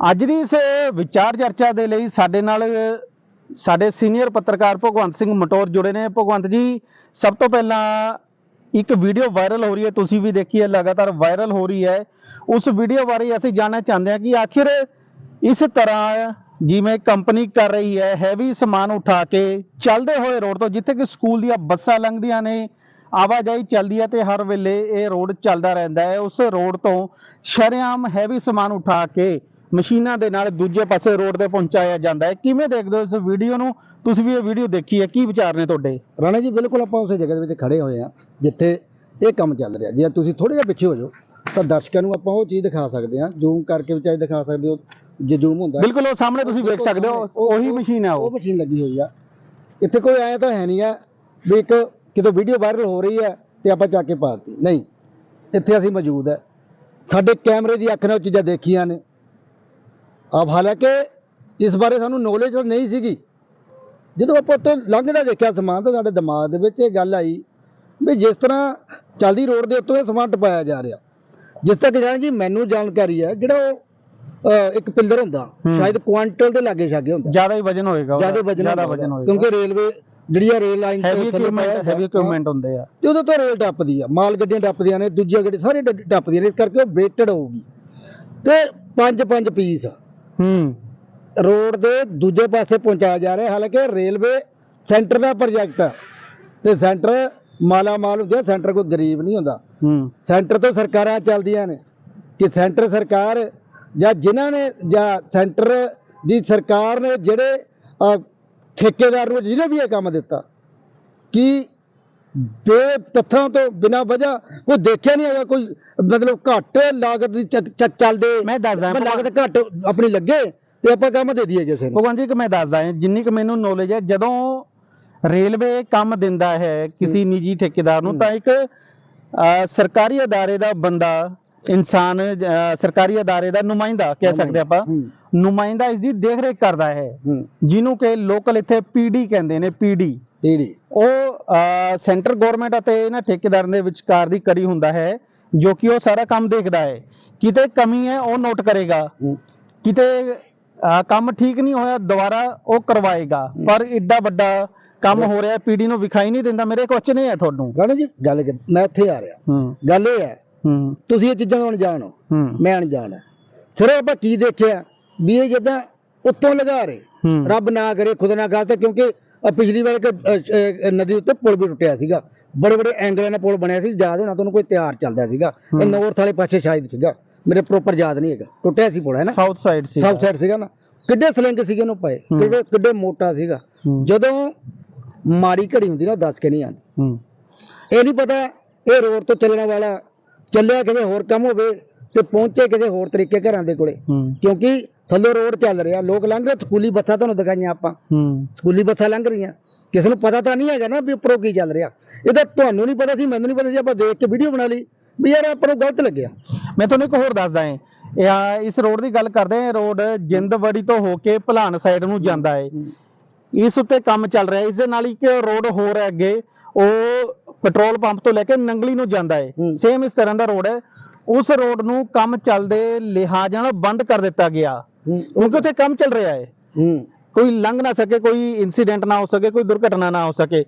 ਅੱਜ ਦੀ ਇਸ ਵਿਚਾਰ ਚਰਚਾ ਦੇ ਲਈ ਸਾਡੇ ਨਾਲ ਸਾਡੇ ਸੀਨੀਅਰ ਪੱਤਰਕਾਰ ਭਗਵੰਤ ਸਿੰਘ ਮਟੌਰ ਜੁੜੇ ਨੇ। ਭਗਵੰਤ ਜੀ, ਸਭ ਤੋਂ ਪਹਿਲਾਂ ਇੱਕ ਵੀਡੀਓ ਵਾਇਰਲ ਹੋ ਰਹੀ ਹੈ, ਤੁਸੀਂ ਵੀ ਦੇਖੀ ਹੈ, ਲਗਾਤਾਰ ਵਾਇਰਲ ਹੋ ਰਹੀ ਹੈ। ਉਸ ਵੀਡੀਓ ਬਾਰੇ ਅਸੀਂ ਜਾਣਨਾ ਚਾਹੁੰਦੇ ਹਾਂ ਕਿ ਆਖਿਰ ਇਸ ਤਰ੍ਹਾਂ ਜਿਵੇਂ ਕੰਪਨੀ ਕਰ ਰਹੀ ਹੈ ਹੈਵੀ ਸਮਾਨ ਉਠਾ ਕੇ ਚੱਲਦੇ ਹੋਏ ਰੋਡ ਤੋਂ, ਜਿੱਥੇ ਕਿ ਸਕੂਲ ਦੀਆਂ ਬੱਸਾਂ ਲੰਘਦੀਆਂ ਨੇ, ਆਵਾਜਾਈ ਚੱਲਦੀ ਹੈ ਤੇ ਹਰ ਵੇਲੇ ਇਹ ਰੋਡ ਚੱਲਦਾ ਰਹਿੰਦਾ ਹੈ। ਉਸ ਰੋਡ ਤੋਂ ਸ਼ਰੇਆਮ ਹੈਵੀ ਸਮਾਨ ਉਠਾ ਕੇ ਮਸ਼ੀਨਾਂ ਦੇ ਨਾਲ ਦੂਜੇ ਪਾਸੇ ਰੋਡ ਤੇ ਪਹੁੰਚਾਇਆ ਜਾਂਦਾ ਹੈ। ਕਿਵੇਂ ਦੇਖਦੇ ਹੋ ਇਸ ਵੀਡੀਓ ਨੂੰ? ਤੁਸੀਂ ਵੀ ਇਹ ਵੀਡੀਓ ਦੇਖੀ ਹੈ। ਕੀ ਵਿਚਾਰ ਨੇ ਤੁਹਾਡੇ? ਰਾਣਾ ਜੀ ਬਿਲਕੁਲ ਆਪਾਂ ਉਸੇ ਜਗ੍ਹਾ ਦੇ ਵਿੱਚ ਖੜੇ ਹੋਏ ਆ ਜਿੱਥੇ ਇਹ ਕੰਮ ਚੱਲ ਰਿਹਾ। ਜੇ ਤੁਸੀਂ ਥੋੜੇ ਜਿਹਾ ਪਿੱਛੇ ਹੋ ਜਾਓ ਤਾਂ ਦਰਸ਼ਕਾਂ ਨੂੰ ਆਪਾਂ ਉਹ ਚੀਜ਼ ਦਿਖਾ ਸਕਦੇ ਹਾਂ। ਜ਼ੂਮ ਕਰਕੇ ਵੀ ਚਾਹੇ ਦਿਖਾ ਸਕਦੇ ਹੋ ਜੇ ਜ਼ੂਮ ਹੁੰਦਾ ਬਿਲਕੁਲ ਉਹ ਸਾਹਮਣੇ ਤੁਸੀਂ ਵੇਖ ਸਕਦੇ ਹੋ। ਉਹੀ ਮਸ਼ੀਨ ਹੈ ਉਹ। ਉਹ ਮਸ਼ੀਨ ਲੱਗੀ ਹੋਈ ਆ। ਇੱਥੇ ਕੋਈ ਆਇਆ ਤਾਂ ਹੈ ਨਹੀਂ ਆ ਵੀ ਇੱਕ ਕਿਤੋਂ ਵੀਡੀਓ ਵਾਇਰਲ ਹੋ ਰਹੀ ਹੈ ਤੇ ਆਪਾਂ ਚੱਕ ਕੇ ਪਾ ਦਿੱਤੀ। ਨਹੀਂ ਇੱਥੇ ਅਸੀਂ ਮੌਜੂਦ ਹੈ ਸਾਡੇ ਕੈਮਰੇ ਦੀ ਅੱਖ ਨਾਲ ਉਹ ਚੀਜ਼ਾਂ ਦੇਖੀਆਂ ਨੇ। ਆਪ ਹਾਲਾਂਕਿ ਇਸ ਬਾਰੇ ਸਾਨੂੰ ਨੌਲੇਜ ਨਹੀਂ ਸੀਗੀ। ਜਦੋਂ ਆਪਾਂ ਉੱਥੋਂ ਲੰਘਦਾ ਦੇਖਿਆ ਸਮਾਨ ਤਾਂ ਸਾਡੇ ਦਿਮਾਗ ਦੇ ਵਿੱਚ ਇਹ ਗੱਲ ਆਈ ਵੀ ਜਿਸ ਤਰ੍ਹਾਂ ਚੱਲਦੀ ਰੋਡ ਦੇ ਉੱਤੋਂ ਇਹ ਸਮਾਨ ਟਪਾਇਆ ਜਾ ਰਿਹਾ। ਜਿਸ ਤੱਕ ਜਾਣ ਜੀ ਮੈਨੂੰ ਜਾਣਕਾਰੀ ਹੈ ਜਿਹੜਾ ਉਹ ਇੱਕ ਪਿੱਲਰ ਹੁੰਦਾ। ਸ਼ਾਇਦ ਕੁਆਂਟਲ ਦੇ ਲਾਗੇ ਛਾਗੇ ਹੁੰਦਾ। ਜ਼ਿਆਦਾ ਹੀ ਵਜਨ ਹੋਏਗਾ ਜ਼ਿਆਦਾ ਵਜਨ ਜ਼ਿਆਦਾ ਵਜਨ ਹੋਏਗਾ। ਕਿਉਂਕਿ ਰੇਲਵੇ ਜਿਹੜੀ ਆ rail line heavy equipment heavy equipment ਹੁੰਦੇ ਆ। ਤੇ ਉਦੋਂ ਤੋਂ ਰੇਲ ਟੱਪਦੀ ਆ ਮਾਲ ਗੱਡੀਆਂ ਟੱਪਦੀਆਂ ਨੇ ਦੂਜੀਆਂ ਗੱਡੀ ਸਾਰੇ ਟੱਪਦੀਆਂ ਨੇ ਇਸ ਕਰਕੇ ਉਹ ਵੇਟਡ ਹੋਊਗੀ। ਤੇ ਪੰਜ ਪੰਜ ਪੀਸ ਹੂੰ। ਰੋਡ ਦੇ ਦੂਜੇ ਪਾਸੇ ਪਹੁੰਚਾਇਆ ਜਾ ਰਿਹਾ ਹਾਲਾਂਕਿ ਰੇਲਵੇ ਸੈਂਟਰ ਦਾ ਪ੍ਰੋਜੈਕਟ ਆ। ਤੇ ਸੈਂਟਰ ਮਾਲਾ ਮਾਲ ਹੁੰਦਾ ਸੈਂਟਰ ਕੋਈ ਗਰੀਬ ਨਹੀਂ ਹੁੰਦਾ। ਹੂੰ। ਸੈਂਟਰ ਤੋਂ ਸਰਕਾਰਾਂ ਚੱਲਦੀਆਂ ਨੇ ਕਿ ਸੈਂਟਰ ਸਰਕਾਰ ਜਾਂ ਜਿਨ੍ਹਾਂ ਨੇ ਜਾਂ ਸੈਂਟਰ ਦੀ ਸਰਕਾਰ ਨੇ ਜਿਹੜੇ ਠੇਕੇਦਾਰ ਨੂੰ ਜਿਹਨੇ ਵੀ ਇਹ ਕੰਮ ਦਿੱਤਾ ਕਿ ਬੇ ਤੱਥਾਂ ਤੋਂ ਬਿਨਾ ਵਜ੍ਹਾ ਕੋਈ ਦੇਖਿਆ ਨਹੀਂ ਹੈਗਾ ਕੋਈ ਮਤਲਬ ਘੱਟ ਲਾਗਤ ਦੀ ਚੱਲਦੇ ਮੈਂ ਦੱਸਦਾ ਲਾਗਤ ਘੱਟ ਆਪਣੀ ਲੱਗੇ ਤੇ ਆਪਾਂ ਕੰਮ ਦੇ ਦਈਏ ਕਿਸੇ ਨੂੰ। ਭਗਵਾਨ ਜੀ ਕਿ ਮੈਂ ਦੱਸਦਾ ਹਾਂ ਜਿੰਨੀ ਕੁ ਮੈਨੂੰ ਨੌਲੇਜ ਹੈ ਜਦੋਂ ਰੇਲਵੇ ਕੰਮ ਦਿੰਦਾ ਹੈ ਕਿਸੇ ਨਿੱਜੀ ਠੇਕੇਦਾਰ ਨੂੰ ਤਾਂ ਇੱਕ ਸਰਕਾਰੀ ਅਦਾਰੇ ਦਾ ਬੰਦਾ ਇਨਸਾਨ ਸਰਕਾਰੀ ਅਦਾਰੇ ਦਾ ਨੁਮਾਇੰਦਾ ਕਹਿ ਸਕਦੇ ਆਪਾਂ। ਨੁਮਾਇੰਦਾ ਇਸ ਦੀ ਦੇਖਰੇਖ ਕਰਦਾ ਹੂੰ। ਜਿਹਨੂੰ ਕਿ ਲੋਕਲ ਇੱਥੇ ਪੀਡੀ ਕਹਿੰਦੇ ਨੇ ਪੀਡੀ। ਜਿਹੜੀ ਉਹ ਸੈਂਟਰ ਗਵਰਨਮੈਂਟ ਅਤੇ ਇਹਨਾਂ ਠੇਕੇਦਾਰਾਂ ਦੇ ਵਿਚਕਾਰ ਦੀ ਕੜੀ ਹੁੰਦਾ ਹੈ ਜੋ ਕਿ ਉਹ ਸਾਰਾ ਕੰਮ ਦੇਖਦਾ ਹੈ। ਕਿਤੇ ਕਮੀ ਹੈ ਉਹ ਨੋਟ ਕਰੇਗਾ। ਕਿਤੇ ਕੰਮ ਠੀਕ ਨਹੀਂ ਹੋਇਆ ਦੁਬਾਰਾ ਉਹ ਕਰਵਾਏਗਾ। ਪਰ ਏਡਾ ਵੱਡਾ ਕੰਮ ਹੋ। ਰਿਹਾ ਪੀਡੀ ਨੂੰ ਵਿਖਾਈ ਨਹੀਂ ਦਿੰਦਾ ਮੇਰੇ ਕੁਐਸਚਨ ਇਹ ਹੈ ਤੁਹਾਨੂੰ। ਰਾਣਾ ਜੀ ਗੱਲ ਕਰ- ਮੈਂ ਇੱਥੇ ਆ ਰਿਹਾ। ਗੱਲ ਇਹ ਹੈ ਤੁਸੀਂ ਇਹ ਚੀਜ਼ਾਂ ਨੂੰ ਅਣਜਾਣ ਹੋ। ਮੈਂ ਅਣਜਾਣ ਹਾਂ। ਸਿਰਫ ਆਪਾਂ ਕੀ ਦੇਖਿਆ? ਵੀ ਇਹ ਜਿੱਦਾਂ ਉੱਤੋਂ ਲਗਾ ਰਹੇ। ਰੱਬ ਨਾ ਕਰੇ ਖੁਦ ਨਾ ਖਾਸਤਾ ਕਿਉਂਕਿ ਆਹ ਪਿਛਲੀ ਵਾਰ ਇੱਕ ਨਦੀ ਉੱਤੇ ਪੁਲ ਵੀ ਟੁੱਟਿਆ ਸੀਗਾ। ਬੜੇ ਬੜੇ ਐਂਗਲਾਂ ਨਾਲ ਪੁਲ ਬਣਿਆ ਸੀ ਯਾਦ ਹੋਣਾ ਤੁਹਾਨੂੰ ਕੋਈ ਤਿਆਰ ਚੱਲਦਾ ਸੀਗਾ। ਇਹ। ਨੌਰਥ ਵਾਲੇ ਪਾਸੇ ਸ਼ਾਇਦ ਸੀਗਾ। ਮੇਰੇ ਪ੍ਰੋਪਰ ਯਾਦ ਨਹੀਂ ਹੈਗਾ। ਟੁੱਟਿਆ ਸੀ ਪੁਲ ਹੈ ਨਾ? ਸਾਊਥ ਸਾਈਡ ਸੀ ਸਾਊਥ ਸਾਈਡ ਸੀਗਾ ਨਾ। ਕਿੱਡੇ ਸਲਿੰਗ ਸੀਗੇ ਉਹਨੂੰ ਪਏ। ਕਿੱਡੇ ਕਿੱਡੇ ਮੋਟਾ ਸੀਗਾ। ਜਦੋਂ ਮਾੜੀ ਘੜੀ ਹੁੰਦੀ ਨਾ ਦੱਸ ਕੇ ਨਹੀਂ ਆਉਂਦੀ। ਇਹ ਨਹੀਂ ਪਤਾ ਇਹ ਰੋਡ ਤੋਂ ਚੱਲਣ ਵਾਲਾ ਚੱਲਿਆ ਕਿਸੇ ਹੋਰ ਕੰਮ ਹੋਵੇ ਤੇ ਪਹੁੰਚੇ ਕਿਸੇ ਹੋਰ ਤਰੀਕੇ ਘਰਾਂ ਦੇ ਕੋਲੇ। ਕਿਉਂਕਿ ਥੱਲੇ ਰੋਡ ਚੱਲ ਰਿਹਾ ਲੋਕ ਲੰਘ ਰਹੇ ਸਕੂਲੀ ਬੱਸਾਂ ਤੁਹਾਨੂੰ ਦਿਖਾਈਆਂ ਆਪਾਂ। ਹੂੰ। ਸਕੂਲੀ ਬੱਸਾਂ ਲੰਘ ਰਹੀਆਂ। ਕਿਸੇ ਨੂੰ ਪਤਾ ਤਾਂ ਨਹੀਂ ਹੈਗਾ ਨਾ ਵੀ ਉੱਪਰੋਂ ਕੀ ਚੱਲ ਰਿਹਾ। ਇਹ ਤਾਂ ਤੁਹਾਨੂੰ ਨਹੀਂ ਪਤਾ ਸੀ ਮੈਨੂੰ ਨਹੀਂ ਪਤਾ ਸੀ ਆਪਾਂ ਦੇਖ ਕੇ ਵੀਡੀਓ ਬਣਾ ਲਈ ਵੀ ਯਾਰ ਆਪਾਂ ਨੂੰ ਗਲਤ ਲੱਗਿਆ। ਮੈਂ ਤੁਹਾਨੂੰ ਇੱਕ ਹੋਰ ਦੱਸਦਾ ਹਾਂ ਇਹ ਇਸ ਰੋਡ ਦੀ ਗੱਲ ਕਰਦੇ ਹਾਂ ਰੋਡ ਜਿੰਦਵੜੀ ਤੋਂ ਹੋ ਕੇ ਭਲਾਨ ਸਾਈਡ ਨੂੰ ਜਾਂਦਾ ਹੈ। ਇਸ ਉੱਤੇ ਕੰਮ ਚੱਲ ਰਿਹਾ। ਇਸ ਦੇ ਨਾਲ ਇੱਕ ਰੋਡ ਹੋਰ ਹੈ ਅੱਗੇ। ਉਹ ਪੈਟਰੋਲ ਪੰਪ ਤੋਂ ਲੈ ਕੇ ਨੰਗਲੀ ਨੂੰ ਜਾਂਦਾ ਹੂੰ। ਸੇਮ ਇਸ ਤਰ੍ਹਾਂ ਦਾ ਰੋਡ ਹੈ। ਉਸ ਰੋਡ ਨੂੰ ਕੰਮ ਚੱਲਦੇ ਲਿਹਾਜ਼ ਨਾਲ ਬੰਦ ਕਰ ਦਿੱਤਾ ਗਿਆ। ਉੱਥੇ ਕੰਮ ਚੱਲ ਰਿਹਾ ਹੈ। ਹੂੰ। ਕੋਈ ਲੰਘ ਨਾ ਸਕੇ ਕੋਈ ਇਨਸੀਡੈਂਟ ਨਾ ਹੋ ਸਕੇ ਕੋਈ ਦੁਰਘਟਨਾ ਨਾ ਹੋ ਸਕੇ।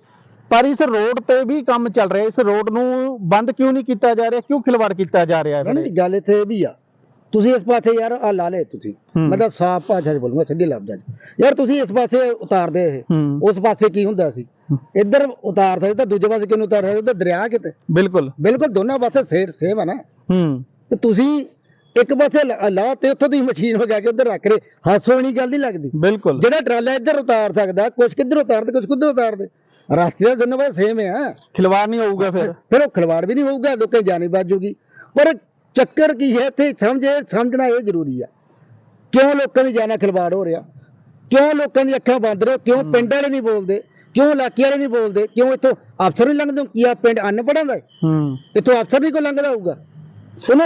ਪਰ ਇਸ ਰੋਡ ਤੇ ਵੀ ਕੰਮ ਚੱਲ ਰਿਹਾ। ਇਸ ਰੋਡ ਨੂੰ ਬੰਦ ਕਿਉਂ ਨਹੀਂ ਕੀਤਾ ਜਾ ਰਿਹਾ? ਕਿਉਂ ਖਿਲਵਾੜ ਕੀਤਾ ਜਾ ਰਿਹਾ ਹੈ? ਜੀ ਗੱਲ ਇੱਥੇ ਇਹ ਵੀ ਆ। ਤੁਸੀਂ ਇਸ ਪਾਸੇ ਯਾਰ ਆ ਲਾ ਲੇ ਤੁਸੀਂ। ਮੈਂ ਤਾਂ ਸਾਫ਼ ਭਾਸ਼ਾ 'ਚ ਬੋਲੂੰਗਾ ਸਿੱਧੇ ਲਫ਼ਜ਼ਾਂ 'ਚ ਯਾਰ ਤੁਸੀਂ ਇਸ ਪਾਸੇ ਉਤਾਰਦੇ ਇਹ। ਉਸ ਪਾਸੇ ਕੀ ਹੁੰਦਾ ਸੀ। ਇੱਧਰ ਉਤਾਰ ਸਕਦੇ ਤਾਂ ਦੂਜੇ ਪਾਸੇ ਕਿਉਂ ਉਤਾਰ ਸਕਦੇ? ਦਰਿਆ ਕਿਤੇ। ਬਿਲਕੁਲ। ਬਿਲਕੁਲ ਦੋਨਾਂ ਪਾਸੇ ਸੇਮ ਸੇਮ ਆ ਨਾ। ਹੂੰ। ਤੇ ਤੁਸੀਂ ਇੱਕ ਪਾਸੇ ਲਾ- ਲਾ ਤੇ ਉੱਥੋਂ ਦੀ ਮਸ਼ੀਨ ਹੋ ਕੇ ਉੱਧਰ ਰੱਖ ਰਹੇ ਹਾਸੋ ਵਾਲੀ ਗੱਲ ਨਹੀਂ ਲੱਗਦੀ। ਬਿਲਕੁਲ। ਜਿਹੜਾ ਟਰਾਲਾ ਇੱਧਰ ਉਤਾਰ ਸਕਦਾ ਕੁਝ ਕਿੱਧਰ ਉਤਾਰਦੇ ਕੁਝ ਕਿੱਧਰ ਉਤਾਰਦੇ। ਰਸਤੇ ਦਾ ਦੋਨੋਂ ਪਾਸੇ ਸੇਮ ਆ। ਖਿਲਵਾੜ ਨਹੀਂ ਹੋਊਗਾ ਫਿਰ। ਫਿਰ ਉਹ ਖਿਲਵਾੜ ਵੀ ਨਹੀਂ ਹੋਊਗਾ ਲੋਕਾਂ ਦੀ ਜਾਨ ਜੂਗੀ। ਪਰ ਚੱਕਰ ਕੀ ਹੈ ਇੱਥੇ ਸਮਝੇ ਸਮਝਣਾ ਇਹ ਜ਼ਰੂਰੀ ਆ। ਕਿਉਂ ਲੋਕਾਂ ਦੀ ਜਾਨਾਂ ਖਿਲਵਾੜ ਹੋ ਰਿਹਾ? ਕਿਉਂ ਲੋਕਾਂ ਦੀ ਅੱਖਾਂ ਬੰਦ ਰਹੇ ਕਿਉਂ ਪਿੰਡ ਵਾਲੇ ਨਹੀਂ ਬੋਲਦੇ? ਕਿਉਂ ਇਲਾਕੇ ਵਾਲੇ ਨਹੀਂ ਬੋਲਦੇ? ਕਿਉਂ ਇੱਥੋਂ ਅਫਸਰ ਨਹੀਂ ਲੰਘਦੇ? ਕੀ ਆ ਪਿੰਡ ਅਨਪੜ੍ਹਾਂ ਦਾ? ਹੈ? ਹੂੰ। ਇੱਥੋਂ ਅਫਸਰ ਵੀ ਕੋਈ ਲੰਘਦਾ ਹੋਊਗਾ?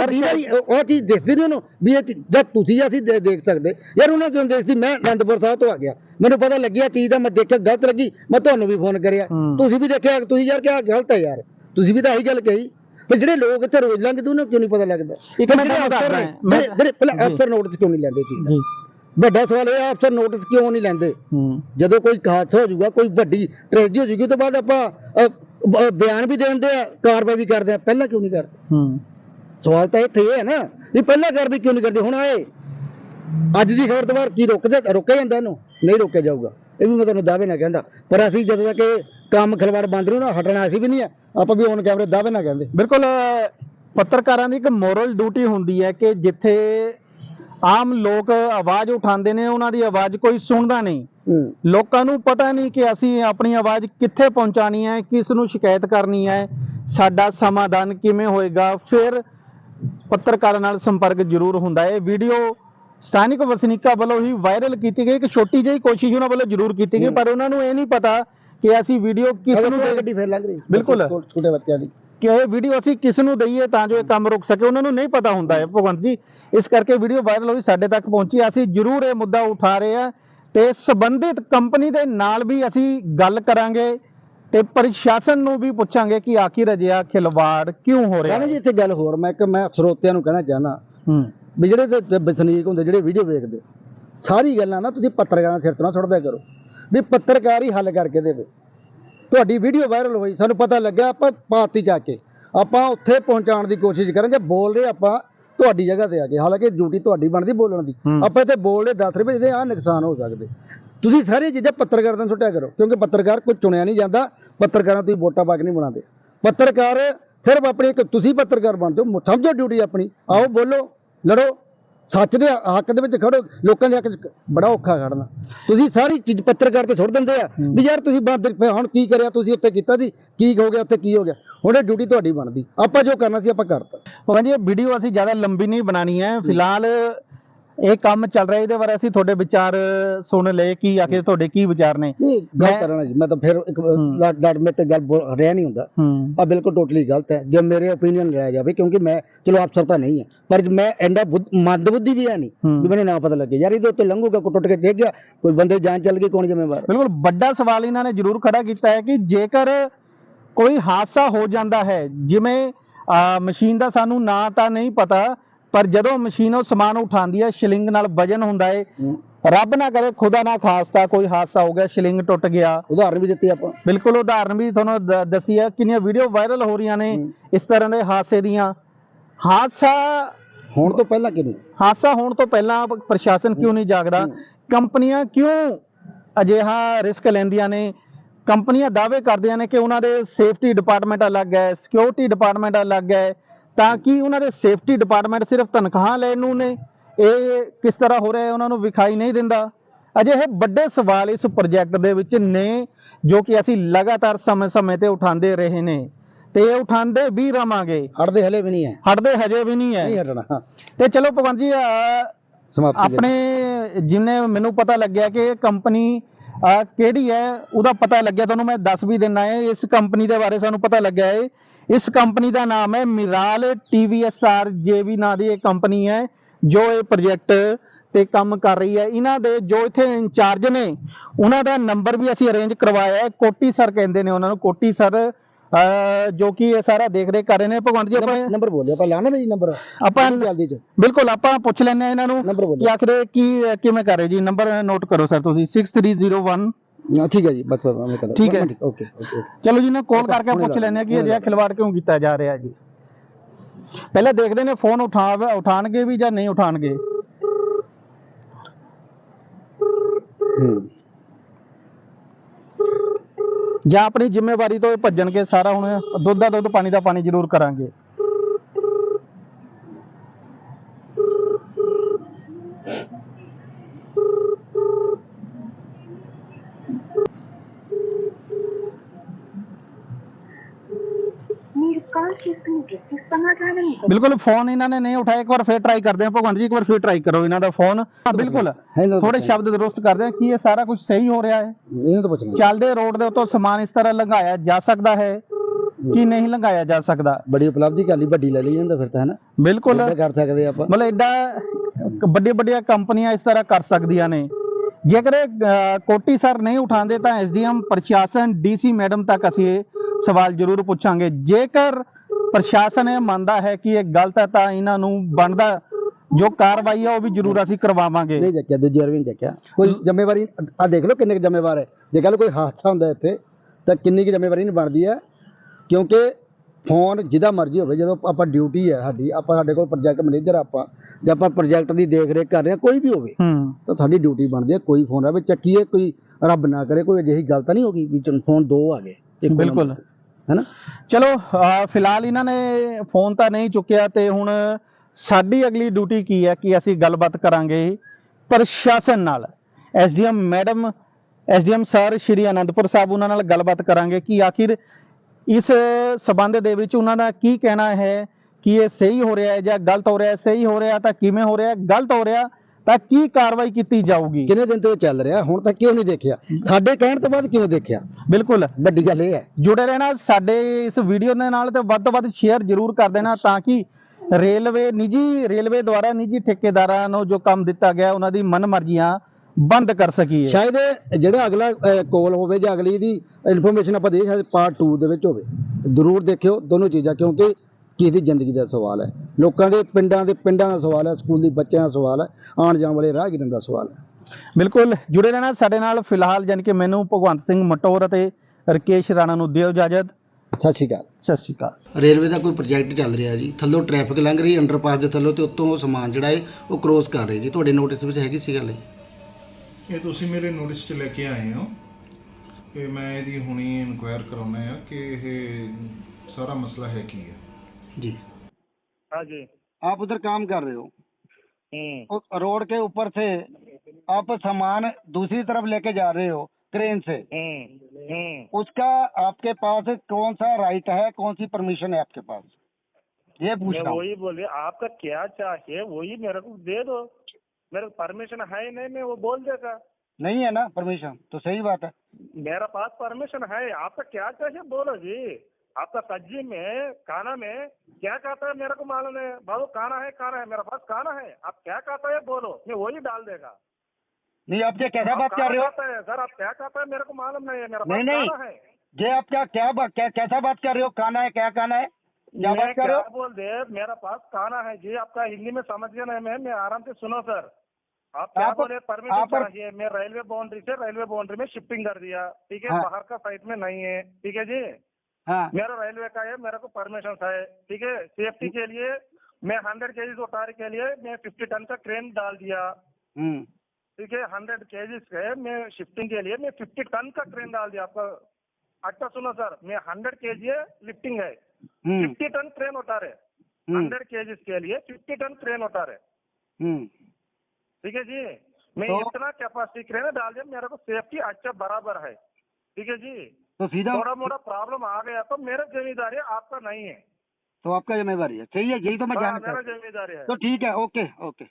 ਦੀ ਵਾਰੀ ਉਹ ਚੀਜ਼ ਦਿਖਦੀ ਨਹੀਂ ਉਹਨੂੰ ਵੀ ਇਹ ਚੀਜ਼- ਜਦ ਤੁਸੀਂ ਅਸੀਂ ਦੇ- ਦੇਖ ਸਕਦੇ। ਯਾਰ ਉਹਨਾਂ ਕਿਉਂ ਦੇਖਦੀ ਮੈਂ ਅਨੰਦਪੁਰ ਸਾਹਿਬ ਤੋਂ ਆ ਗਿਆ। ਮੈਨੂੰ ਪਤਾ ਲੱਗਿਆ ਚੀਜ਼ ਦਾ ਮੈਂ ਦੇਖਿਆ ਗਲਤ ਲੱਗੀ। ਮੈਂ ਤੁਹਾਨੂੰ ਵੀ ਫੋਨ ਕਰਿਆ। ਤੁਸੀਂ ਵੀ ਦੇਖਿਆ ਤੁਸੀਂ ਯਾਰ ਕਿਹਾ ਗਲਤ ਹੈ ਯਾਰ? ਤੁਸੀਂ ਵੀ ਤਾਂ ਇਹੀ ਗੱਲ ਕਹੀ। ਫਿਰ ਜਿਹੜੇ ਲੋਕ ਇੱਥੇ ਰੋਜ਼ ਲੰਘਦੇ ਉਹਨਾਂ ਨੂੰ ਕਿਉਂ ਨਹੀਂ ਪਤਾ ਲੱਗਦਾ? ਇੱਕ ਮੈਂ ਤੁਹਾਨੂੰ ਦੱਸਦਾ ਮੈਂ- ਪਹਿਲਾਂ। ਅਫਸਰ ਨੋਟਿਸ ਕਿਉਂ ਨਹੀਂ ਲੈਂਦੇ ਸੀ ਜੀ। ਵੱਡਾ ਸਵਾਲ ਇਹ ਅਫਸਰ ਨੋਟਿਸ ਕਿਉਂ ਨਹੀਂ ਲੈਂਦੇ? ਜਦੋਂ ਕੋਈ ਹਾਦਸਾ ਹੋ ਜਾਊਗਾ ਕੋਈ ਵੱਡੀ ਟ੍ਰੈਜਡੀ ਹੋ ਜਾਊਗੀ ਉਸ ਤੋਂ ਬਾਅਦ ਆਪਾਂ ਬਿਆਨ ਵੀ ਦੇਣਦੇ ਆ ਕਾਰਵਾਈ ਵੀ ਕਰਦੇ ਆ। ਪਹਿਲਾਂ ਕਿਉਂ ਨਹੀਂ ਕਰਦੇ? ਹੂੰ। ਸਵਾਲ ਤਾਂ ਇੱਥੇ ਇਹ ਹੈ ਨਾ ਵੀ ਪਹਿਲਾਂ ਕਾਰਵਾਈ ਕਿਉਂ ਨਹੀਂ ਕਰਦੇ ਹੁਣ ਆਏ। ਅੱਜ ਦੀ ਖਬਰ ਤੋਂ ਬਾਅਦ ਕੀ ਰੁਕਦੇ ਰੁਕਿਆ ਜਾਂਦਾ ਇਹਨੂੰ ਨਹੀਂ ਰੋਕਿਆ ਜਾਊਗਾ। ਇਹ ਵੀ ਮੈਂ ਤੁਹਾਨੂੰ ਦਾਅਵੇ ਨਾਲ ਕਹਿੰਦਾ ਪਰ ਅਸੀਂ ਜਦੋਂ ਤੱਕ ਕੰਮ ਖਲਵਾੜ ਬੰਦ ਨੂੰ ਨਾ ਹਟਣਾ ਅਸੀਂ ਵੀ ਨਹੀਂ ਆ ਆਪਾਂ ਵੀ ਔਨ ਕੈਮਰੇ ਦਾਅਵੇ ਨਾਲ ਕਹਿੰਦੇ। ਬਿਲਕੁਲ ਪੱਤਰਕਾਰਾਂ ਦੀ ਇੱਕ ਮੋਰਲ ਡਿਊਟੀ ਹੁੰਦੀ ਹੈ ਕਿ ਜਿੱਥੇ ਆਮ ਲੋਕ ਆਵਾਜ਼ ਉਠਾਉਂਦੇ ਨੇ ਉਹਨਾਂ ਦੀ ਆਵਾਜ਼ ਕੋਈ ਸੁਣਦਾ ਨਹੀਂ। ਲੋਕਾਂ ਨੂੰ ਪਤਾ ਨਹੀਂ ਕਿ ਅਸੀਂ ਆਪਣੀ ਆਵਾਜ਼ ਕਿੱਥੇ ਪਹੁੰਚਾਣੀ ਹੈ ਕਿਸ ਨੂੰ ਸ਼ਿਕਾਇਤ ਕਰਨੀ ਹੈ ਸਾਡਾ ਸਮਾਧਾਨ ਕਿਵੇਂ ਹੋਏਗਾ ਫਿਰ ਪੱਤਰਕਾਰਾਂ ਨਾਲ ਸੰਪਰਕ ਜ਼ਰੂਰ ਹੁੰਦਾ ਹੈ। ਇਹ ਵੀਡੀਓ ਸਥਾਨਿਕ ਵਸਨੀਕਾਂ ਵੱਲੋਂ ਹੀ ਵਾਇਰਲ ਕੀਤੀ ਗਈ। ਇੱਕ ਛੋਟੀ ਜਿਹੀ ਕੋਸ਼ਿਸ਼ ਉਹਨਾਂ ਵੱਲੋਂ ਜ਼ਰੂਰ ਕੀਤੀ ਗਈ। ਪਰ ਉਹਨਾਂ ਨੂੰ ਇਹ ਨਹੀਂ ਪਤਾ ਕਿ ਅਸੀਂ ਵੀਡੀਓ ਕਿਸ ਨੂੰ ਦੇ- ਗੱਡੀ ਫੇਰ ਲੰਘ ਰਹੀ। ਬਿਲਕੁਲ। ਛੋਟੇ ਬੱਚਿਆਂ ਦੀ। ਕਿ ਇਹ ਵੀਡੀਓ ਅਸੀਂ ਕਿਸ ਨੂੰ ਦਈਏ ਤਾਂ ਜੋ ਇਹ ਕੰਮ ਰੁਕ ਸਕੇ ਉਹਨਾਂ ਨੂੰ ਨਹੀਂ ਪਤਾ ਹੁੰਦਾ ਹੈ। ਭਗਵੰਤ ਜੀ ਇਸ ਕਰਕੇ ਵੀਡੀਓ ਵਾਇਰਲ ਹੋਈ ਸਾਡੇ ਤੱਕ ਪਹੁੰਚੀ। ਅਸੀਂ ਜ਼ਰੂਰ ਇਹ ਮੁੱਦਾ ਉਠਾ ਰਹੇ ਹਾਂ ਤੇ ਸੰਬੰਧਿਤ ਕੰਪਨੀ ਦੇ ਨਾਲ ਵੀ ਅਸੀਂ ਗੱਲ ਕਰਾਂਗੇ। ਤੇ ਪ੍ਰਸ਼ਾਸਨ ਨੂੰ ਵੀ ਪੁੱਛਾਂਗੇ ਕਿ ਆਖਿਰ ਅਜਿਹਾ ਖਿਲਵਾੜ ਕਿਉਂ ਹੋ ਰਿਹਾ ਕਹਿੰਦਾ ਜੀ ਇੱਥੇ ਗੱਲ ਹੋਰ ਮੈਂ ਕਿ ਮੈਂ ਸਰੋਤਿਆਂ ਨੂੰ ਕਹਿਣਾ ਚਾਹਨਾ ਹੂੰ। ਵੀ ਜਿਹੜੇ ਤੇ- ਤੇ ਵਸਨੀਕ ਹੁੰਦੇ ਜਿਹੜੇ ਵੀਡੀਓ ਵੇਖਦੇ ਸਾਰੀ ਗੱਲਾਂ ਨਾ ਤੁਸੀਂ ਪੱਤਰਕਾਰਾਂ ਸਿਰ ਤੋਂ ਨਾ ਸੁੱਟਦਿਆ ਕਰੋ। ਵੀ ਪੱਤਰਕਾਰ ਹੀ ਹੱਲ ਕਰਕੇ ਦੇਵੇ। ਤੁਹਾਡੀ ਵੀਡੀਓ ਵਾਇਰਲ ਹੋਈ ਸਾਨੂੰ ਪਤਾ ਲੱਗਿਆ ਆਪਾਂ ਪਾਤੀ ਜਾ ਕੇ ਆਪਾਂ ਉੱਥੇ ਪਹੁੰਚਾਉਣ ਦੀ ਕੋਸ਼ਿਸ਼ ਕਰਾਂਗੇ ਬੋਲ ਰਹੇ ਆਪਾਂ ਤੁਹਾਡੀ ਜਗ੍ਹਾ ਤੇ ਆ ਕੇ। ਹਾਲਾਂਕਿ ਡਿਊਟੀ ਤੁਹਾਡੀ ਬਣਦੀ ਬੋਲਣ ਦੀ। ਹੂੰ। ਆਪਾਂ ਇੱਥੇ ਬੋਲਦੇ 10 ਰੁਪਏ ਜਿਹਦੇ ਆ ਨੁਕਸਾਨ ਹੋ ਸਕਦੇ। ਤੁਸੀਂ ਸਾਰੀ ਚੀਜ਼ਾਂ ਪੱਤਰਕਾਰ ਨੂੰ ਸੁੱਟਿਆ ਕਰੋ ਕਿਉਂਕਿ ਪੱਤਰਕਾਰ ਕੋਈ ਚੁਣਿਆ ਨਹੀਂ ਜਾਂਦਾ ਪੱਤਰਕਾਰਾਂ ਤੁਸੀਂ ਵੋਟਾਂ ਪਾ ਕੇ ਨਹੀਂ ਬਣਾਉਂਦੇ। ਪੱਤਰਕਾਰ ਸਿਰਫ ਆਪਣੀ ਇੱਕ ਤੁਸੀਂ ਪੱਤਰਕਾਰ ਬਣਦੇ ਹੋ ਸਮਝੋ ਡਿਊਟੀ ਆਪਣੀ ਆਓ ਬੋਲੋ ਲੜੋ ਸੱਚ ਦੇ ਹੱਕ ਦੇ ਵਿੱਚ ਖੜੋ ਲੋਕਾਂ ਦੇ ਹੱਕ 'ਚ ਬੜਾ ਔਖਾ ਖੜਨਾ। ਤੁਸੀਂ ਸਾਰੀ ਚੀਜ਼ ਪੱਤਰਕਾਰ ਤੇ ਸੁੱਟ ਦਿੰਦੇ ਆ ਵੀ ਯਾਰ ਤੁਸੀਂ ਬੰਦ ਹੁਣ ਕੀ ਕਰਿਆ ਤੁਸੀਂ ਉੱਥੇ ਕੀਤਾ ਸੀ ਕੀ ਹੋ ਗਿਆ ਉੱਥੇ ਕੀ ਹੋ ਗਿਆ? ਹੁਣ ਇਹ ਡਿਊਟੀ ਤੁਹਾਡੀ ਬਣਦੀ। ਆਪਾਂ ਜੋ ਕਰਨਾ ਸੀ ਆਪਾਂ ਕਰਤਾ। ਭਗਵੰਤ ਜੀ ਇਹ ਵੀਡੀਓ ਅਸੀਂ ਜ਼ਿਆਦਾ ਲੰਬੀ ਨਹੀਂ ਬਣਾਣੀ ਹੈ। ਫਿਲਹਾਲ ਇਹ ਕੰਮ ਚੱਲ ਰਿਹਾ ਇਹਦੇ ਬਾਰੇ ਅਸੀਂ ਤੁਹਾਡੇ ਵਿਚਾਰ ਸੁਣ ਲਏ ਕੀ ਆਖਿਰ ਤੁਹਾਡੇ ਕੀ ਵਿਚਾਰ ਨੇ? ਨਹੀਂ ਗੱਲ ਕਰਨਾ ਜੀ ਮੈਂ ਤਾਂ ਫਿਰ ਇੱਕ। ਡਾਟ ਮੇ ਤੇ ਗੱਲ ਰਿਹਾ ਨਹੀਂ ਹੁੰਦਾ। ਆ ਬਿਲਕੁਲ ਟੋਟਲੀ ਗਲਤ ਹੈ। ਜੇ ਮੇਰੇ ਓਪੀਨੀਅਨ ਲਿਆ ਜਾਵੇ ਕਿਉਂਕਿ ਮੈਂ ਚਲੋ ਅਫਸਰ ਤਾਂ ਨਹੀਂ ਹੈ ਪਰ ਮੈਂ ਐਂਡਾ ਮੰਦ ਬੁੱਧੀ ਵੀ ਹੈ ਨਹੀਂ। ਵੀ ਮੈਨੂੰ ਨਾ ਪਤਾ ਲੱਗੇ। ਯਾਰ ਇਹਦੇ ਉੱਤੇ ਲੰਘੂਗਾ ਕੋਈ ਟੁੱਟ ਕੇ ਡਿੱਗ ਗਿਆ ਕੋਈ ਬੰਦੇ ਜਾਨ ਚੱਲ ਗਈ ਕੌਣ ਜ਼ਿੰਮੇਵਾਰ? ਬਿਲਕੁਲ ਵੱਡਾ ਸਵਾਲ ਇਹਨਾਂ ਨੇ ਜ਼ਰੂਰ ਖੜਾ ਕੀਤਾ ਹੈ ਕਿ ਜੇਕਰ ਕੋਈ ਹਾਦਸਾ ਹੋ ਜਾਂਦਾ ਹੈ ਜਿਵੇਂ ਮਸ਼ੀਨ ਦਾ ਸਾਨੂੰ ਨਾਂ ਤਾਂ ਨਹੀਂ ਪਤਾ ਪਰ ਜਦੋਂ ਮਸ਼ੀਨ ਉਹ ਸਮਾਨ ਉਠਾਉਂਦੀ ਹੈ ਸ਼ਲਿੰਗ ਨਾਲ ਵਜਨ ਹੁੰਦਾ ਹੈ। ਰੱਬ ਨਾ ਕਰੇ ਖੁਦਾ ਨਾ ਖਾਸਤਾ ਕੋਈ ਹਾਦਸਾ ਹੋ ਗਿਆ ਸ਼ਲਿੰਗ ਟੁੱਟ ਗਿਆ। ਉਦਾਹਰਨ ਵੀ ਦਿੱਤੀ ਆਪਾਂ। ਬਿਲਕੁਲ ਉਦਾਹਰਨ ਵੀ ਤੁਹਾਨੂੰ ਦ- ਦੱਸੀ ਹੈ ਕਿੰਨੀਆਂ ਵੀਡੀਓ ਵਾਇਰਲ ਹੋ ਰਹੀਆਂ ਨੇ ਹੂੰ। ਇਸ ਤਰ੍ਹਾਂ ਦੇ ਹਾਦਸੇ ਦੀਆਂ। ਹਾਦਸਾ ਹੁਣ ਤੋਂ ਪਹਿਲਾਂ ਕਿਹਨੂੰ ਹਾਦਸਾ ਹੋਣ ਤੋਂ ਪਹਿਲਾਂ ਪ- ਪ੍ਰਸ਼ਾਸਨ ਕਿਉਂ ਨਹੀਂ ਜਾਗਦਾ? ਹੂੰ। ਕੰਪਨੀਆਂ ਕਿਉਂ ਅਜਿਹਾ ਰਿਸਕ ਲੈਂਦੀਆਂ ਨੇ? ਕੰਪਨੀਆਂ ਦਾਅਵੇ ਕਰਦੀਆਂ ਨੇ ਕਿ ਉਹਨਾਂ ਦੇ ਸੇਫਟੀ ਡਿਪਾਰਟਮੈਂਟ ਅਲੱਗ ਹੈ ਸਿਕਿਉਰਿਟੀ ਡਿਪਾਰਟਮੈਂਟ ਅਲੱਗ ਹੈ। ਤਾਂ ਕਿ ਉਹਨਾਂ ਦੇ ਸੇਫਟੀ ਡਿਪਾਰਟਮੈਂਟ ਸਿਰਫ ਤਨਖਾਹ ਲੈਣ ਨੂੰ ਨੇ ਇਹ ਕਿਸ ਤਰ੍ਹਾਂ ਹੋ ਰਿਹਾ ਹੈ ਉਹਨਾਂ ਨੂੰ ਵਿਖਾਈ ਨਹੀਂ ਦਿੰਦਾ। ਅਜਿਹੇ ਵੱਡੇ ਸਵਾਲ ਇਸ ਪ੍ਰੋਜੈਕਟ ਦੇ ਵਿੱਚ ਨੇ ਜੋ ਕਿ ਅਸੀਂ ਲਗਾਤਾਰ ਸਮੇਂ-ਸਮੇਂ ਤੇ ਉਠਾਉਂਦੇ ਰਹੇ ਨੇ। ਤੇ ਇਹ ਉਠਾਉਂਦੇ ਵੀ ਰਵਾਂਗੇ। ਹਟਦੇ ਹਲੇ ਵੀ ਨਹੀਂ ਹੈ। ਹਟਦੇ ਹਜੇ ਵੀ ਨਹੀਂ ਨਹੀਂ ਹੈ ਹਟਣਾ। ਹਾਂ ਤੇ ਚਲੋ ਭਗਵੰਤ ਜੀ ਆਪਣੇ ਜਿੰਨੇ ਮੈਨੂੰ ਪਤਾ ਲੱਗਿਆ ਕਿ ਇਹ ਕੰਪਨੀ ਕਿਹੜੀ ਹੈ ਉਹਦਾ ਪਤਾ ਲੱਗਿਆ ਤੁਹਾਨੂੰ ਮੈਂ ਦੱਸ ਵੀ ਦਿੰਨਾ ਹੈ ਇਸ ਕੰਪਨੀ ਦੇ ਬਾਰੇ ਸਾਨੂੰ ਪਤਾ ਲੱਗਿਆ ਹੈ। ਇਸ ਕੰਪਨੀ ਦਾ ਨਾਮ ਹੈ ਮਿਰਾਲ ਟੀਵੀਐਸਆਰ ਜੇਵੀ ਨਾਂ ਦੀ ਇਹ ਕੰਪਨੀ ਹੈ ਜੋ ਇਹ ਪ੍ਰੋਜੈਕਟ ਤੇ ਕੰਮ ਕਰ ਰਹੀ ਹੈ। ਇਹਨਾਂ ਦੇ ਜੋ ਇੱਥੇ ਇੰਚਾਰਜ ਨੇ ਉਹਨਾਂ ਦਾ ਨੰਬਰ ਵੀ ਅਸੀਂ ਅਰੇਂਜ ਕਰਵਾਇਆ ਹੈ। ਕੋਟੀ ਸਰ ਕਹਿੰਦੇ ਨੇ ਉਹਨਾਂ ਨੂੰ ਕੋਟੀ ਸਰ ਜੋ ਕਿ ਇਹ ਸਾਰਾ ਦੇਖ ਰੇਖ ਕਰ ਰਹੇ ਨੇ। ਭਗਵੰਤ ਜੀ ਆਪਾਂ ਨੰਬਰ ਬੋਲਿਓ ਆਪਾਂ ਲਾਣਾ ਨਹੀਂ ਨੰਬਰ। ਆਪਾਂ ਜਲਦੀ ਚ। ਬਿਲਕੁਲ ਆਪਾਂ ਪੁੱਛ ਲੈਂਦੇ ਹਾਂ ਇਹਨਾਂ ਨੂੰ ਕਿ ਆਖਰ ਕੀ ਕਿਵੇਂ ਕਰ ਰਹੇ ਜੀ? ਨੰਬਰ ਨੋਟ ਕਰੋ ਸਰ ਤੁਸੀਂ 6301 ਠੀਕ ਹੈ ਜੀ ਬਸ ਬਸ ਮੈਂ ਕਹਿੰਦਾ ਠੀਕ ਹੈ। ਓਕੇ ਓਕੇ ਚਲੋ ਜੀ ਨਾ ਕਾਲ ਕਰਕੇ ਪੁੱਛ ਲਾ ਲੈਂਦੇ ਹਾਂ ਕਿ ਅਜਿਹਾ ਖਿਲਵਾੜ ਕਿਉਂ ਕੀਤਾ ਜਾ ਰਿਹਾ ਜੀ? ਪਹਿਲਾਂ ਦੇਖਦੇ ਨੇ ਫੋਨ ਉਠਾ ਉਠਾਣਗੇ ਵੀ ਜਾਂ ਨਹੀਂ ਉਠਾਣਗੇ? ਹੂੰ। ਜਾਂ ਆਪਣੀ ਜ਼ਿੰਮੇਵਾਰੀ ਤੋਂ ਇਹ ਭੱਜਣਗੇ ਸਾਰਾ ਹੁਣ ਦੁੱਧ ਦਾ ਦੁੱਧ ਪਾਣੀ ਦਾ ਪਾਣੀ ਜ਼ਰੂਰ ਕਰਾਂਗੇ। ਬਿਲਕੁਲ ਫੋਨ ਇਹਨਾਂ ਨੇ ਨਹੀਂ ਉਠਾਇਆ ਇੱਕ ਵਾਰ ਫੇਰ ਟਰਾਈ ਕਰਦੇ ਹਾਂ। ਭਗਵੰਤ ਜੀ ਇੱਕ ਵਾਰ ਫੇਰ ਟਰਾਈ ਕਰੋ ਇਹਨਾਂ ਦਾ ਫੋਨ ਹਾਂ ਬਿਲਕੁਲ। ਥੋੜੇ। ਸ਼ਬਦ ਦਰੁਸਤ ਕਰਦੇ ਹਾਂ ਕੀ ਇਹ ਸਾਰਾ ਕੁਝ ਸਹੀ ਹੋ ਰਿਹਾ ਹੈ? ਇਹਨਾਂ ਤੋਂ ਪੁੱਛਣਾ ਚੱਲਦੇ ਰੋਡ ਦੇ ਉੱਤੋਂ ਸਮਾਨ ਇਸ ਤਰ੍ਹਾਂ ਲੰਘਾਇਆ ਜਾ ਸਕਦਾ ਹੈ ਕਿ ਨਹੀਂ ਲੰਘਾਇਆ ਜਾ ਸਕਦਾ? ਬੜੀ ਉਪਲਬਧੀ ਕਰ ਲਈ ਵੱਡੀ ਲੈ ਲਈ ਜਾਂਦਾ ਫਿਰ ਤਾਂ ਹੈ ਨਾ ਬਿਲਕੁਲ ਕਰ ਸਕਦੇ ਆਪਾਂ। ਮਤਲਬ ਐਡਾ ਵੱਡੀਆਂ ਵੱਡੀਆਂ ਕੰਪਨੀਆਂ ਇਸ ਤਰ੍ਹਾਂ ਕਰ ਸਕਦੀਆਂ ਨੇ। ਜੇਕਰ ਇਹ, ਅਹ, ਕੋਟੀ ਸਰ ਨਹੀਂ ਉਠਾਉਂਦੇ ਤਾਂ ਐਸਡੀਐਮ ਪ੍ਰਸ਼ਾਸਨ ਡੀਸੀ ਮੈਡਮ ਤੱਕ ਅਸੀਂ ਇਹ ਸਵਾਲ ਜ਼ਰੂਰ ਪੁੱਛਾਂਗੇ। ਜੇਕਰ ਪ੍ਰਸ਼ਾਸਨ ਇਹ ਮੰਨਦਾ ਹੈ ਕਿ ਇਹ ਗਲਤ ਹੈ ਤਾਂ ਇਹਨਾਂ ਨੂੰ ਬਣਦਾ ਜੋ ਕਾਰਵਾਈ ਹੈ ਉਹ ਵੀ ਜ਼ਰੂਰ ਅਸੀਂ ਕਰਵਾਵਾਂਗੇ। ਨਹੀਂ ਚੱਕਿਆ ਦੂਜੀ ਵਾਰ ਵੀ ਨਹੀਂ ਚੱਕਿਆ ਕੋਈ ਜ਼ਿੰਮੇਵਾਰੀ ਆ ਦੇਖ ਲਓ ਕਿੰਨੇ ਕੁ ਜ਼ਿੰਮੇਵਾਰ ਹੈ। ਜੇ ਕੱਲ ਕੋਈ ਹਾਦਸਾ ਹੁੰਦਾ ਇੱਥੇ ਤਾਂ ਕਿੰਨੀ ਕੁ ਜ਼ਿੰਮੇਵਾਰੀ ਨਹੀਂ ਬਣਦੀ ਹੈ। ਕਿਉਂਕਿ ਫੋਨ ਜਿਹਦਾ ਮਰਜ਼ੀ ਹੋਵੇ ਜਦੋਂ ਆਪਾਂ ਡਿਊਟੀ ਹੈ ਸਾਡੀ ਆਪਾਂ ਸਾਡੇ ਕੋਲ ਪ੍ਰੋਜੈਕਟ ਮੈਨੇਜਰ ਆਪਾਂ ਜੇ ਆਪਾਂ ਪ੍ਰੋਜੈਕਟ ਦੀ ਦੇਖ ਰੇਖ ਕਰ ਰਹੇ ਹਾਂ ਕੋਈ ਵੀ ਹੋਵੇ ਤਾਂ ਸਾਡੀ ਡਿਊਟੀ ਬਣਦੀ ਹੈ ਕੋਈ ਫੋਨ ਆਵੇ ਚੱਕੀਏ ਕੋਈ ਰੱਬ ਨਾ ਕਰੇ ਕੋਈ ਅਜਿਹੀ ਗੱਲ ਤਾਂ ਨਹੀਂ ਹੋਗੀ ਵੀ ਫੋਨ ਦੋ ਆ ਗਏ ਬਿਲਕੁਲ। ਹੈਨਾ? ਚਲੋ ਫਿਲਹਾਲ ਇਹਨਾਂ ਨੇ ਫੋਨ ਤਾਂ ਨਹੀਂ ਚੁੱਕਿਆ ਤੇ ਹੁਣ ਸਾਡੀ ਅਗਲੀ ਡਿਊਟੀ ਕੀ ਹੈ ਕਿ ਅਸੀਂ ਗੱਲਬਾਤ ਕਰਾਂਗੇ ਪ੍ਰਸ਼ਾਸਨ ਨਾਲ। SDM madam SDM sir Shri Anandpur Sahib ਉਹਨਾਂ ਨਾਲ ਗੱਲਬਾਤ ਕਰਾਂਗੇ ਕਿ ਆਖਿਰ ਇਸ ਸਬੰਧ ਦੇ ਵਿੱਚ ਉਹਨਾਂ ਦਾ ਕੀ ਕਹਿਣਾ ਹੈ, ਕਿ ਇਹ ਸਹੀ ਹੋ ਰਿਹਾ ਹੈ ਜਾਂ ਗਲਤ ਹੋ ਰਿਹਾ ਹੈ, ਸਹੀ ਹੋ ਰਿਹਾ ਤਾਂ ਕਿਵੇਂ ਹੋ ਰਿਹਾ, ਗਲਤ ਹੋ ਰਿਹਾ ਤਾਂ ਕੀ ਕਾਰਵਾਈ ਕੀਤੀ ਜਾਊਗੀ? ਕਿੰਨੇ ਦਿਨ ਤੋਂ ਇਹ ਚੱਲ ਰਿਹਾ? ਹੁਣ ਤੱਕ ਕਿਉਂ ਨਹੀਂ ਦੇਖਿਆ? ਸਾਡੇ ਕਹਿਣ ਤੋਂ ਬਾਅਦ ਕਿਉਂ ਦੇਖਿਆ? ਬਿਲਕੁਲ। ਵੱਡੀ ਗੱਲ ਇਹ ਹੈ। ਜੁੜੇ ਰਹਿਣਾ ਸਾਡੇ ਇਸ ਵੀਡੀਓ ਦੇ ਨਾਲ ਤੇ ਵੱਧ ਤੋਂ ਵੱਧ ਸ਼ੇਅਰ ਜ਼ਰੂਰ ਕਰ ਦੇਣਾ ਤਾਂ ਕਿ ਰੇਲਵੇ ਨਿੱਜੀ ਰੇਲਵੇ ਦੁਆਰਾ ਨਿੱਜੀ ਠੇਕੇਦਾਰਾਂ ਨੂੰ ਜੋ ਕੰਮ ਦਿੱਤਾ ਗਿਆ ਉਹਨਾਂ ਦੀ ਮਨਮਰਜ਼ੀਆਂ ਬੰਦ ਕਰ ਸਕੀਏ। ਸ਼ਾਇਦ ਜਿਹੜਾ ਅਗਲਾ ਕਾਲ ਹੋਵੇ ਜਾਂ ਅਗਲੀ ਦੀ ਇਨਫੋਰਮੇਸ਼ਨ ਆਪਾਂ ਦੇ ਸਕਦੇ ਪਾਰਟ 2 ਦੇ ਵਿੱਚ ਹੋਵੇ। ਜ਼ਰੂਰ ਦੇਖਿਓ ਦੋਨੋਂ ਚੀਜ਼ਾਂ ਕਿਉਂਕਿ ਕਿਸੇ ਦੀ ਜ਼ਿੰਦਗੀ ਦਾ ਸਵਾਲ ਹੈ। ਲੋਕਾਂ ਦੇ ਪਿੰਡਾਂ ਦੇ ਪਿੰਡਾਂ ਦਾ ਸਵਾਲ ਹੈ ਸਕੂਲ ਦੀ ਬੱਚਿਆਂ ਦਾ ਸਵਾਲ ਹੈ ਆਉਣ ਜਾਣ ਵਾਲੇ ਰਾਹਗੀਰਾਂ ਦਾ ਸਵਾਲ ਹੈ। ਬਿਲਕੁਲ ਜੁੜੇ ਰਹਿਣਾ ਸਾਡੇ ਨਾਲ ਫਿਲਹਾਲ ਜਾਣੀ ਕਿ ਮੈਨੂੰ ਭਗਵੰਤ ਸਿੰਘ ਮਟੋਰ ਅਤੇ ਰਕੇਸ਼ ਰਾਣਾ ਨੂੰ ਦਿਓ ਇਜਾਜ਼ਤ। ਸਤਿ ਸ਼੍ਰੀ ਅਕਾਲ। ਸਤਿ ਸ਼੍ਰੀ ਅਕਾਲ। ਰੇਲਵੇ ਦਾ ਕੋਈ ਪ੍ਰੋਜੈਕਟ ਚੱਲ ਰਿਹਾ ਜੀ। ਥੱਲੋਂ ਟ੍ਰੈਫਿਕ ਲੰਘ ਰਹੀ ਅੰਡਰਪਾਸ ਦੇ ਥੱਲੋਂ ਤੇ ਉੱਤੋਂ ਉਹ ਸਮਾਨ ਜਿਹੜਾ ਹੈ ਉਹ ਕ੍ਰੋਸ ਕਰ ਰਹੇ ਜੀ। ਤੁਹਾਡੇ ਨੋਟਿਸ ਵਿੱਚ ਹੈਗੀ ਸੀ ਗੱਲ ਇਹ? ਇਹ ਤੁਸੀਂ ਮੇਰੇ ਨੋਟਿਸ 'ਚ ਲੈ ਕੇ ਆਏ ਹੋ ਕਿ ਮੈਂ ਇਹਦੀ ਹੁਣੀ ਇਨਕੁਆਇਰ ਕਰਾਉਣਾ ਹੈ ਕਿ ਇਹ ਸਾਰਾ ਮਸਲਾ ਹੈ ਕੀ ਹੈ ਜੀ हाँ जी। आप उधर काम कर रहे हो? हम्म। रोड के ऊपर से आप सामान दूसरी तरफ़ लेके जा रहे हो क्रेन से? हम्म हम्म। उसका आपके पास कौन सा राइट है कौन सी परमिशन है आपके पास? ये पूछ रहा वही बोलिए आपका क्या चाहिए वही मेरे को दे दो। मेरे को परमिशन है ही नहीं मैं वो बोल देगा नहीं है ना परमिशन तो सही बात है। मेरा पास परमिशन है आपका क्या चाहिए बोलो जी। आपका सब्ज़ी में खाना में क्या कहता है मेरे को मालूम है बाबू खाना है खाना है मेरे पास खाना है। आप क्या कहता है बोलो मैं वही डाल देगा। नहीं आप ये कैसा बात कर रहे हो? सर आप क्या कहता है मेरे को मालूम नहीं है मेरा नहीं, नहीं। ये आप क्या क्या बात क्या कैसा बात कर रहे हो? खाना है क्या खाना है? क्या बात कर रहे हो? बोल दे मेरा पास खाना है। जी आपका हिंदी में समझ गया नहीं मैं मैं आराम से सुनो सर। आप क्या बोले परमिशन चाहिए मैं रेलवे बाउंड्री से रेलवे बाउंड्री में शिफ्टिंग कर दिया। ठीक है हाँ। बाहर का साइड में नहीं है। ठीक है जी? हाँ। मेरा रेलवे का है मेरे को परमिशन है ठीक है? सेफ्टी के लिए मैं हंड्रेड के जी उतार के लिए मैं फिफ्टी टन का क्रेन डाल दिया। हम्म। ठीक है? हंड्रेड के जी है मैं शिफ्टिंग के लिए मैं फिफ्टी टन का क्रेन डाल दिया आपका। अच्छा सुनो सर मैं हंड्रेड के जी लिफ्टिंग है। हम्म। फिफ्टी टन क्रेन उतारे। हम्म। हंड्रेड के के लिए फिफ्टी टन क्रेन उतारे। हम्म। ठीक है जी? मैं तो- इतना कैपेसिटी क्रेन डाल दिया मेरे को सेफ्टी अच्छा बराबर है। ठीक है जी? तो सीधा थोड़ा मोटा प्रॉब्लम आ गया तो मेरा जिम्मेदारी है आपका नहीं है तो आपका जिम्मेवारी है चाहिए यही तो मैं हाँ, जानना मेरा चाहता हूँ जिम्मेदारी है तो ठीक है ओके ओके